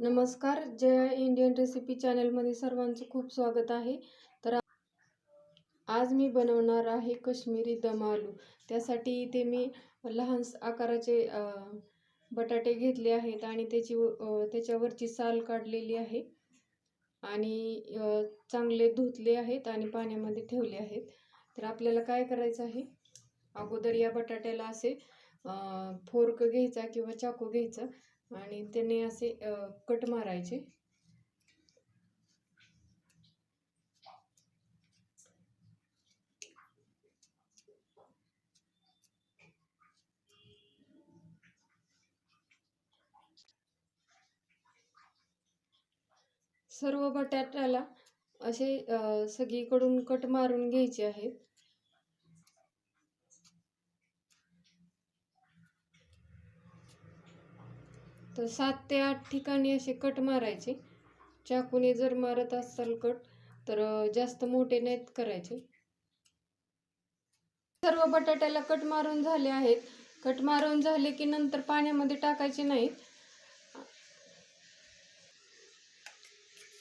नमस्कार जय Indian recipe चॅनलमध्ये सर्वांचं खूप स्वागत आहे. तर आज मी बनवणार आहे कश्मीरी दम आलू. त्यासाठी इथे मी लहान आकाराचे बटाटे घेतले आहेत आणि त्याची त्याच्यावरची साल काढलेली आहे. आणि चांगले धुतले आहेत आणि पाण्यामध्ये ठेवले आहेत. तर आपल्याला काय करायचं आहे? अगोदर या बटाट्याला असे फोर्क घ्यायचा किंवा चाकू घ्यायचा. आणि त्याने असे कट मारायचे. सर्व बटाट्याला असे सगळीकडून कट मारून घ्यायचे आहेत. तर सात ते आठ ठिकाणी असे कट मारायचे. चाकूने जर मारत असाल कट तर जास्त मोठे नाहीत करायचे. सर्व बटाट्याला कट मारून झाले आहेत. कट मारून झाले की नंतर पाण्यामध्ये टाकायचे नाहीत.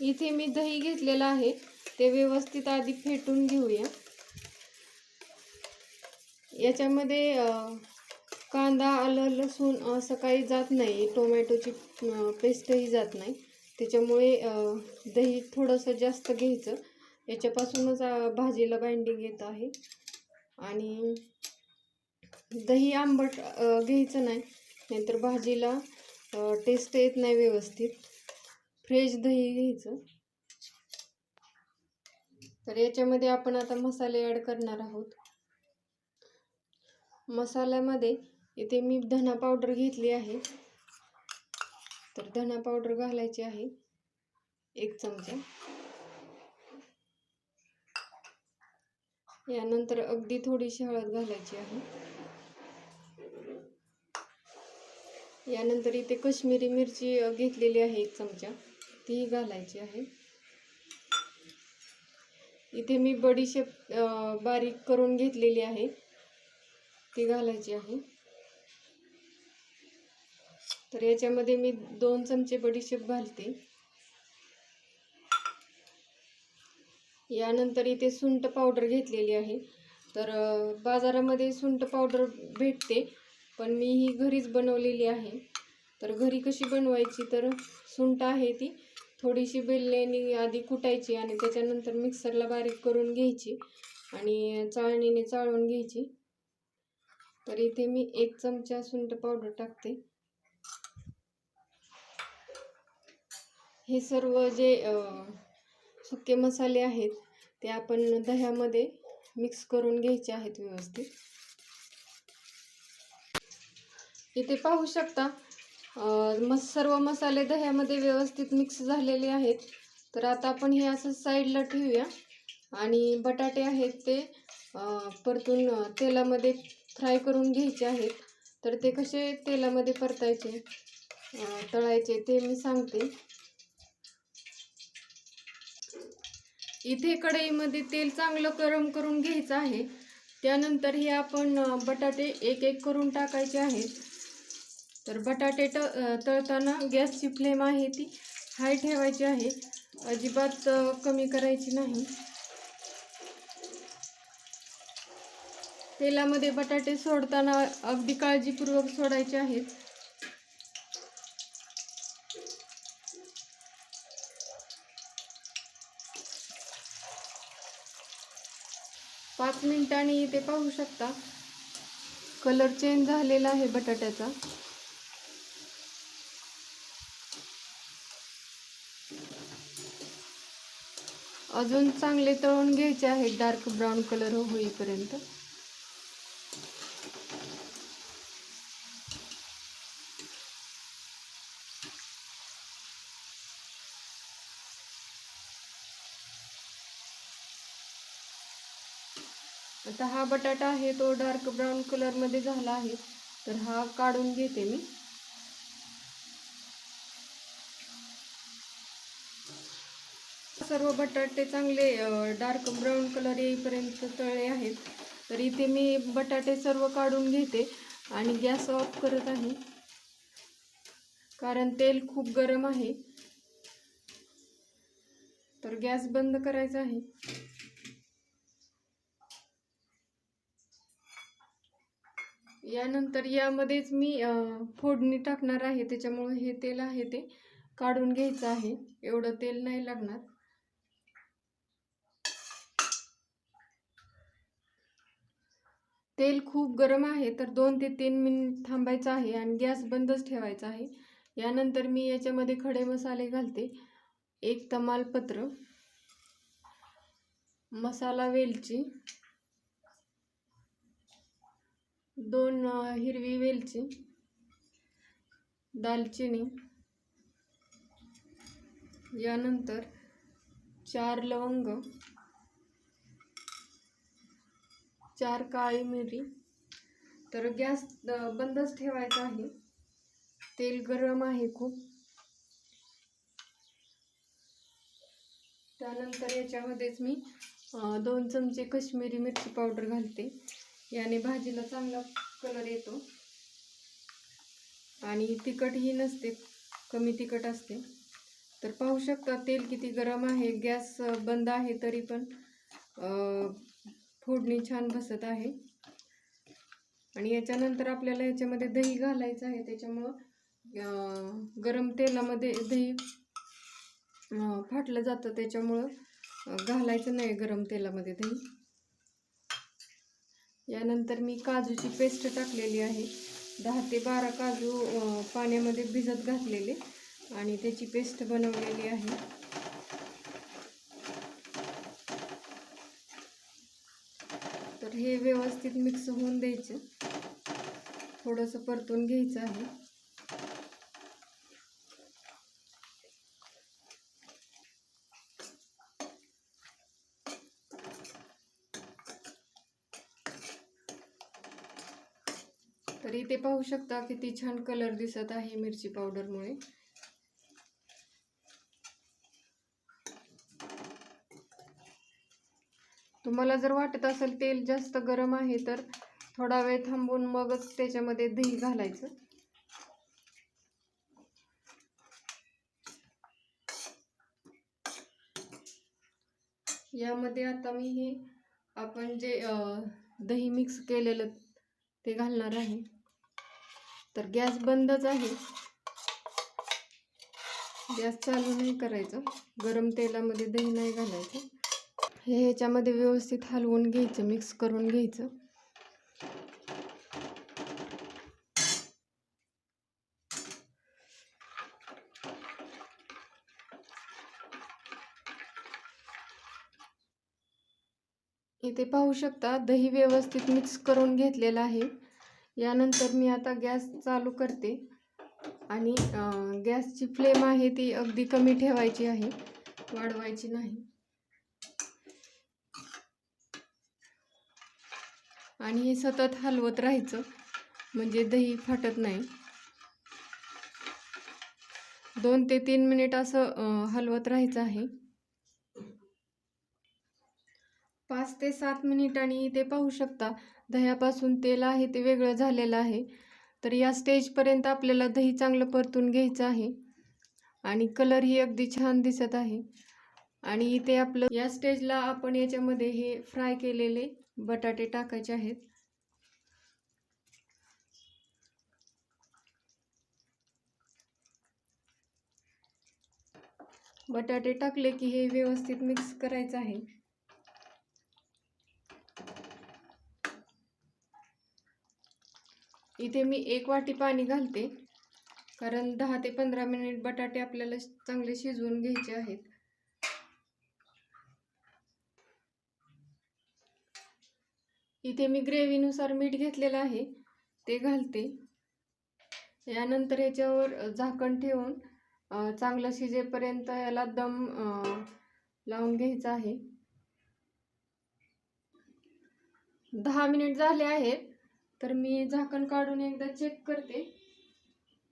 इथे मी दही घेतलेलं आहे. ते व्यवस्थित आधी फेटून घेऊया. याच्यामध्ये कांदा आलं लसूण असं काही जात नाही. टोमॅटोची पेस्टही जात नाही. त्याच्यामुळे दही थोडंसं जास्त घ्यायचं. याच्यापासूनच भाजीला बाइंडिंग येत आहे. आणि दही आंबट घ्यायचं नाही. नाहीतर भाजीला टेस्ट येत नाही व्यवस्थित. फ्रेश दही घ्यायचं. तर याच्यामध्ये आपण आता मसाले ॲड करणार आहोत. मसाल्यामध्ये इथे मी धना पावडर घेतली आहे. तर धना पावडर घालायची आहे. एक चमचा. यानंतर अगदी थोडीशी हळद घालायची आहे. यानंतर इथे कश्मीरी मिरची घेतलेली आहे एक चमचा. तीही घालायची आहे. इथे मी बडीशेप बारीक करून घेतलेली आहे. ती घालायची आहे. तर याच्यामध्ये मी दोन चमचे बडीशेप घालते. यानंतर इथे सुंठ पावडर घेतलेली आहे. तर बाजारामध्ये सुंट पावडर भेटते पण मी ही घरीच बनवलेली आहे. तर घरी कशी बनवायची? तर सुंट आहे ती थोडीशी बेलण्याने आधी कुटायची आणि त्याच्यानंतर मिक्सरला बारीक करून घ्यायची आणि चाळणीने चाळून घ्यायची. तर इथे मी एक चमचा सुंठ पावडर टाकते. हे सर्व जे सुके मसाले आहेत ते आपण दह्यामध्ये मिक्स करून घ्यायचे आहेत व्यवस्थित. इथे पाहू शकता मस सर्व मसाले दह्यामध्ये व्यवस्थित मिक्स झालेले आहेत. तर आता आपण हे असं साईडला ठेवूया. आणि बटाटे आहेत ते परतून तेलामध्ये फ्राय करून घ्यायचे आहेत. तर ते कसे तेलामध्ये परतायचे तळायचे ते मी सांगते. इथे कढईमध्ये तेल चांगलं गरम करून घ्यायचं आहे. त्यानंतर हे आपण बटाटे एक एक करून टाकायचे आहेत. तर बटाटे ट तळताना गॅसची फ्लेम आहे ती हाय ठेवायची आहे. अजिबात कमी करायची नाही. तेलामध्ये बटाटे सोडताना अगदी काळजीपूर्वक सोडायचे आहेत. पाच मिनिटांनी इथे पाहू शकता. कलर चेंज झालेला आहे बटाट्याचा. अजून चांगले तळून घ्यायचे आहेत डार्क ब्राऊन कलर होईपर्यंत. आता हा बटाटा आहे तो डार्क ब्राऊन कलरमध्ये झाला आहे. तर हा काढून घेते मी. सर्व बटाटे चांगले डार्क ब्राऊन कलर येईपर्यंत तळले आहेत. तर इथे मी बटाटे सर्व काढून घेते आणि गॅस ऑफ करत आहे. कारण तेल खूप गरम आहे. तर गॅस बंद करायचा आहे. यानंतर यामध्येच मी फोडणी टाकणार आहे. त्याच्यामुळे हे तेल आहे ते काढून घ्यायचं आहे. एवढं तेल नाही लागणार. तेल खूप गरम आहे तर दोन ते तीन मिनिट थांबायचं आहे आणि गॅस बंदच ठेवायचा आहे. यानंतर मी याच्यामध्ये खडे मसाले घालते. एक तमालपत्र मसाला वेलची दोन हिरवी वेलची दालचिनी यानंतर चार लवंग चार काळी मिरी. तर गॅस बंदच ठेवायचा आहे. तेल गरम आहे खूप. त्यानंतर याच्यामध्येच मी दोन चमचे कश्मीरी मिरची पावडर घालते. याने भाजीला चांगला कलर येतो. आणि तिखटही नसते कमी तिखट असते. तर पाहू शकता तेल किती गरम आहे. गॅस बंद आहे तरी पण फोडणी छान बसत आहे. आणि याच्यानंतर आपल्याला याच्यामध्ये दही घालायचं आहे. त्याच्यामुळं गरम तेलामध्ये दही फाटलं जातं. त्याच्यामुळं घालायचं नाही गरम तेलामध्ये दही. यानंतर मी काजूची पेस्ट टाकलेली आहे. दहा ते बारा काजू पाण्यामध्ये भिजत घातलेले आणि त्याची पेस्ट बनवलेली आहे. तर हे व्यवस्थित मिक्स होऊन द्यायचं. थोडंसं परतून घ्यायचं आहे. इथे पाहू शकता किती छान कलर दिसत आहे मिरची पावडरमुळे तुम्हाला जर वाटत असेल तेल जास्त गरम आहे तर थोडा वेळ थांबून मगच त्याच्यामध्ये दही घालायचं. यामध्ये आता मी हे आपण जे दही मिक्स केलेलं ते घालणार आहे. तर गॅस बंदच आहे. गॅस चालू नाही करायचं. गरम तेलामध्ये दही नाही घालायचं. हे ह्याच्यामध्ये व्यवस्थित हलवून घ्यायचं मिक्स करून घ्यायचं. इथे पाहू शकता दही व्यवस्थित मिक्स करून घेतलेलं आहे. यानंतर मी आता गॅस चालू करते. आणि गॅसची फ्लेम आहे ती अगदी कमी ठेवायची आहे. वाढवायची नाही. आणि हे सतत हलवत राहायचं. म्हणजे दही फाटत नाही. दोन ते तीन मिनिट असं हलवत राहायचं आहे. पाच ते सात मिनिटांनी ते पाहू शकता. दह्यापासून तेल आहे ते वेगळं झालेलं आहे. तर या स्टेजपर्यंत आपल्याला दही चांगलं परतून घ्यायचं आहे. आणि कलरही अगदी छान दिसत आहे. आणि इथे आपलं या स्टेजला आपण याच्यामध्ये हे फ्राय केलेले बटाटे टाकायचे आहेत. बटाटे टाकले की हे व्यवस्थित मिक्स करायचं आहे. इथे मी एक वाटी पाणी घालते. कारण दहा ते पंधरा मिनिट बटाटे आपल्याला चांगले शिजवून घ्यायचे आहेत. इथे मी ग्रेव्हीनुसार मीठ घेतलेलं आहे. ते घालते. यानंतर याच्यावर झाकण ठेवून चांगलं शिजेपर्यंत याला दम लावून घ्यायचा आहे. दहा मिनिट झाले आहेत. तर मी झाकण काढून एकदा चेक करते.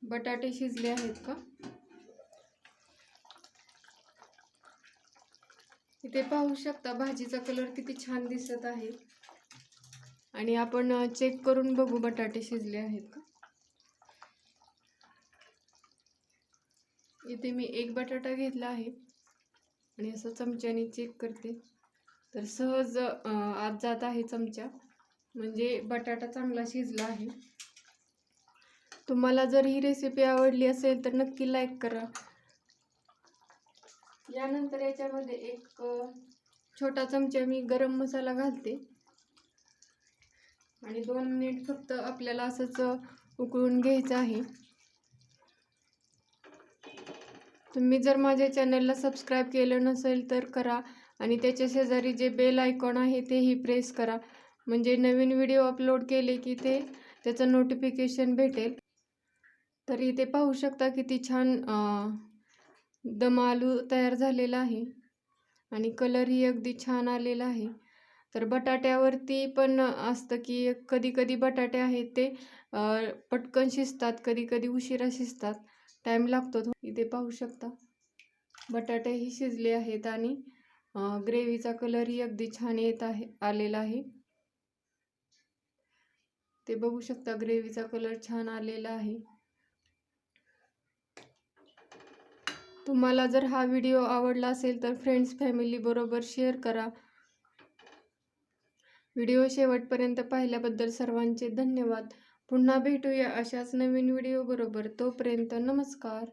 बटाटे शिजले आहेत का? इथे पाहू शकता भाजीचा कलर किती छान दिसत आहे. आणि आपण चेक करून बघू बटाटे शिजले आहेत का? इथे मी एक बटाटा घेतला आहे. आणि असं चमच्याने चेक करते. तर सहज आत जात आहे चमचा. म्हणजे बटाटा चांगला शिजला आहे. तुम्हाला जर ही रेसिपी आवडली असेल तर नक्की लाईक करा. यानंतर याच्यामध्ये एक छोटा चमचा मी गरम मसाला घालते. आणि दोन मिनिट फक्त आपल्याला असंच उकळून घ्यायचं आहे. तुम्ही जर माझ्या चॅनलला सबस्क्राईब केलं नसेल तर करा. आणि त्याच्या शेजारी जे बेल आयकॉन आहे तेही प्रेस करा. म्हणजे नवीन व्हिडिओ अपलोड केले की ते त्याचं नोटिफिकेशन भेटेल. तर इथे पाहू शकता किती छान दम आलू तयार झालेला आहे. आणि कलरही अगदी छान आलेला आहे. तर बटाट्यावरती पण असतं की कधी कधी बटाटे आहेत ते पटकन शिजतात कधी कधी उशिरा शिजतात. टाईम लागतो इथे पाहू शकता. बटाटेही शिजले आहेत आणि ग्रेव्हीचा कलरही अगदी छान येत आहे आलेला आहे. ते बघू शकता ग्रेव्हीचा कलर छान आलेला आहे. तुम्हाला जर हा व्हिडिओ आवडला असेल तर फ्रेंड्स फॅमिलीबरोबर शेअर करा. व्हिडिओ शेवटपर्यंत पाहिल्याबद्दल सर्वांचे धन्यवाद. पुन्हा भेटूया अशाच नवीन व्हिडिओ बरोबर. तोपर्यंत नमस्कार.